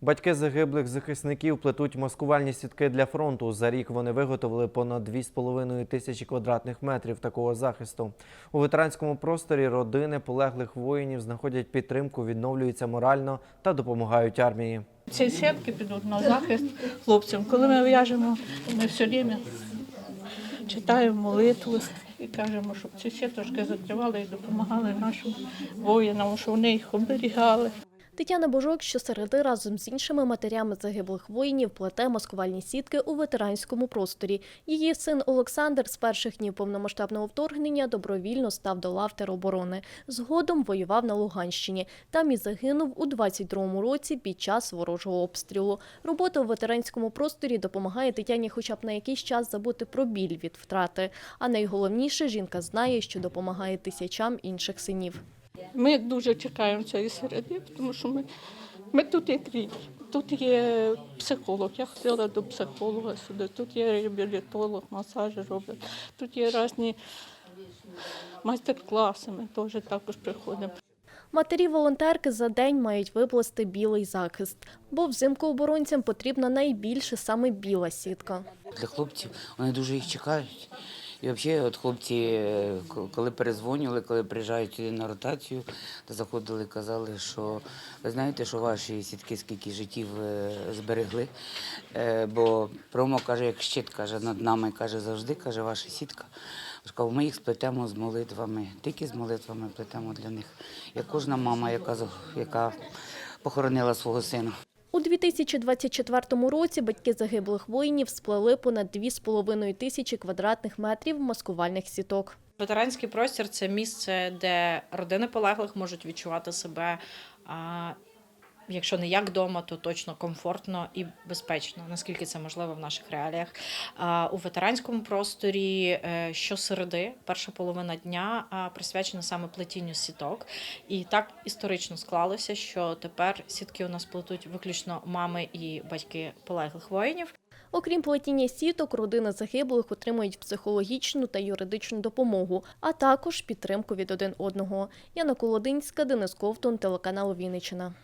Батьки загиблих захисників плетуть маскувальні сітки для фронту. За рік вони виготовили понад 2,5 тисячі квадратних метрів такого захисту. У ветеранському просторі родини полеглих воїнів знаходять підтримку, відновлюються морально та допомагають армії. Ці сітки підуть на захист хлопцям. Коли ми в'яжемо, ми все время читаємо молитву і кажемо, щоб ці сіточки закривали і допомагали нашим воїнам, щоб вони їх оберігали. Тетяна Божок щосереди разом з іншими матерями загиблих воїнів плете маскувальні сітки у ветеранському просторі. Її син Олександр з перших днів повномасштабного вторгнення добровільно став до лав тероборони. Згодом воював на Луганщині. Там і загинув у 22-му році під час ворожого обстрілу. Робота у ветеранському просторі допомагає Тетяні хоча б на якийсь час забути про біль від втрати. А найголовніше, жінка знає, що допомагає тисячам інших синів. Ми дуже чекаємо цієї середи, тому що ми, ми тут як рідні. Тут є психолог. Я ходила до психолога сюди. Тут є реабілітолог, масажі роблять. Тут є різні майстер-класи. Ми теж також приходимо. Матері-волонтерки за день мають виплести білий захист, бо взимку оборонцям потрібна найбільше саме біла сітка. Для хлопців вони дуже їх чекають. І взагалі, от хлопці, е, коли перезвонювали, коли приїжджають сюди на ротацію, то заходили казали, що ви знаєте, що ваші сітки скільки життів е, зберегли. Е, Бо промо каже, як щит каже, над нами каже, завжди каже, ваша сітка. Сказав, Ми їх сплетемо з молитвами, тільки з молитвами плетемо для них. Як кожна мама, яка, яка похоронила свого сина. У 2024 році батьки загиблих воїнів сплели понад 2,5 тисячі квадратних метрів маскувальних сіток. Ветеранський простір це місце, де родини полеглих можуть відчувати себе, якщо не як вдома, то точно комфортно і безпечно, наскільки це можливо в наших реаліях. У ветеранському просторі е, щосереди, перша половина дня присвячена саме плетінню сіток. І так історично склалося, що тепер сітки у нас плетуть виключно мами і батьки полеглих воїнів. Окрім плетіння сіток, родини загиблих отримують психологічну та юридичну допомогу, а також підтримку від один одного. Яна Колодинська, Денис Ковтун, телеканал Вінниччина.